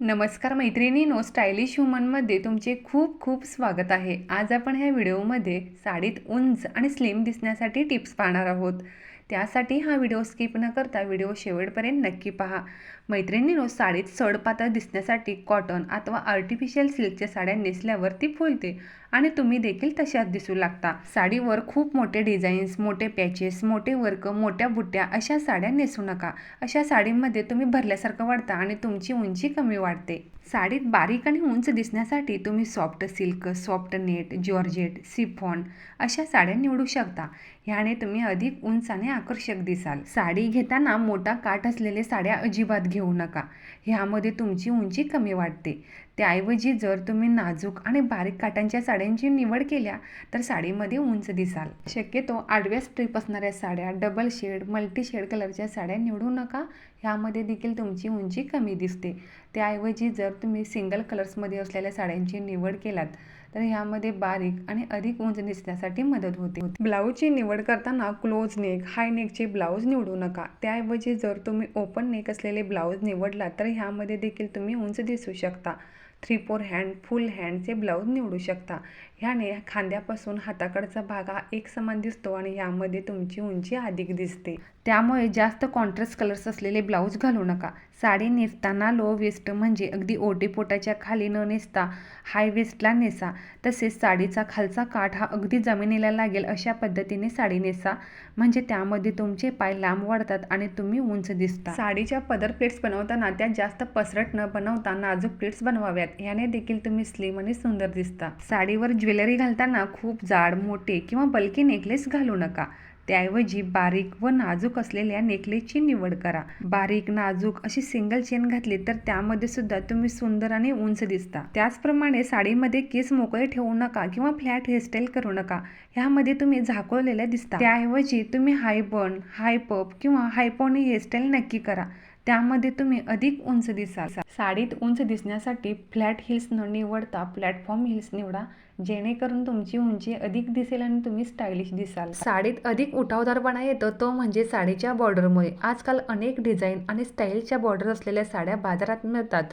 नमस्कार मैत्रिणीनो स्टायलिश वुमनमध्ये तुमचे खूप खूप स्वागत आहे. आज आपण ह्या व्हिडिओमध्ये साडीत उंच आणि स्लिम दिसण्यासाठी टिप्स पाहणार आहोत. त्यासाठी हा व्हिडिओ स्किप न करता व्हिडिओ शेवटपर्यंत नक्की पहा. मैत्रिणीनो साडीत सडपातळ दिसण्यासाठी कॉटन अथवा आर्टिफिशियल सिल्कच्या साड्या नेसल्यावर ती फुलते आणि तुम्ही देखील तशाच दिसू लागता. साडीवर खूप मोठे डिझाईन्स मोठे पॅचेस मोठे वर्क मोठ्या बुट्ट्या अशा साड्या नेसू नका. अशा साडीमध्ये तुम्ही भरल्यासारखं वाढता आणि तुमची उंची कमी वाढते. साडीत बारीक आणि उंच दिसण्यासाठी तुम्ही soft silk soft net georgette chiffon अशा साड्या निवडू शकता. ह्याने तुम्ही अधिक उंच आणि आकर्षक दिसाल. साडी घेताना मोठा काठ असलेल्या साड्या अजिबात घेऊ नका. ह्यामध्ये तुमची उंची कमी वाटते. त्याऐवजी जर तुम्ही नाजूक आणि बारीक काटांच्या साड्यांची निवड केल्या तर साडीमध्ये उंच दिसाल. शक्यतो आडव्या स्ट्रीप असणाऱ्या साड्या डबल शेड मल्टी शेड कलरच्या साड्या निवडू नका. ह्यामध्ये देखील तुमची उंची कमी दिसते. त्याऐवजी जर तुम्ही सिंगल कलर्समध्ये असलेल्या साड्यांची निवड केलात तर ह्यामध्ये बारीक आणि अधिक उंच दिसण्यासाठी मदत होते. ब्लाऊजची निवड करताना क्लोज नेक हाय नेकचे ब्लाऊज निवडू नका. त्याऐवजी जर तुम्ही ओपन नेक असलेले ब्लाऊज निवडला तर ह्यामध्ये देखील तुम्ही उंच दिसू शकता. थ्री फोर हँड फुल हँडचे ब्लाऊज निवडू शकता. ह्याने खांद्यापासून हाताकडचा भाग हा एक समान दिसतो आणि यामध्ये तुमची उंची अधिक दिसते. त्यामुळे जास्त कॉन्ट्रास्ट कलर्स असलेले ब्लाऊज घालू नका. साडी नेसताना लो वेस्ट म्हणजे अगदी ओटीपोटाच्या खाली न नेसता हाय वेस्टला नेसा. तसेच साडीचा खालचा काठ हा अगदी जमिनीला लागेल अशा पद्धतीने साडी नेसा. म्हणजे त्यामध्ये तुमचे पाय लांब वाढतात आणि तुम्ही उंच दिसता. साडीच्या पदर प्लेट्स बनवताना त्या जास्त पसरट न बनवता नाजूक प्लेट्स बनवाव्यात. याने देखील तुम्ही स्लिम आणि सुंदर दिसता. साडीवर ज्वेलरी घालताना खूप जाड मोठे किंवा बल्की नेकलेस घालू नका. त्याऐवजी बारीक व नाजूक असलेल्या नेकलेसची निवड करा. बारीक नाजूक अशी सिंगल चेन घातली तर त्यामध्ये सुद्धा तुम्ही सुंदर आणि उंच दिसता. त्याचप्रमाणे साडीमध्ये केस मोकळे ठेवू नका किंवा फ्लॅट हेअरस्टाईल करू नका. ह्यामध्ये तुम्ही झाकवलेल्या दिसता. त्याऐवजी तुम्ही हाय बन हाय पप किंवा हायपोनी हेअरस्टाईल नक्की करा. त्यामध्ये तुम्ही अधिक उंच दिसाल. साडीत उंच दिसण्यासाठी फ्लॅट हिल्स न निवडता प्लॅटफॉर्म हिल्स निवडा जेणेकरून तुमची उंची अधिक दिसेल आणि तुम्ही स्टायलिश दिसाल. साडीत अधिक उठावदारपणा येतो तो म्हणजे साडीच्या बॉर्डरमुळे. आजकाल अनेक डिझाईन आणि स्टाईलच्या बॉर्डर असलेल्या साड्या बाजारात मिळतात.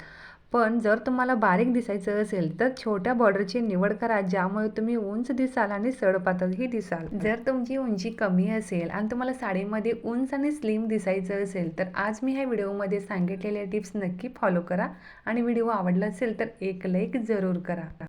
पण जर तुम्हाला बारीक दिसायचं असेल तर छोट्या बॉर्डरची निवड करा ज्यामुळे तुम्ही उंच दिसाल आणि सडपातळही दिसाल. जर तुमची उंची कमी असेल आणि तुम्हाला साडीमध्ये उंच आणि स्लिम दिसायचं असेल तर आज मी ह्या व्हिडिओमध्ये सांगितलेल्या टिप्स नक्की फॉलो करा. आणि व्हिडिओ आवडला असेल तर एक लाईक जरूर करा.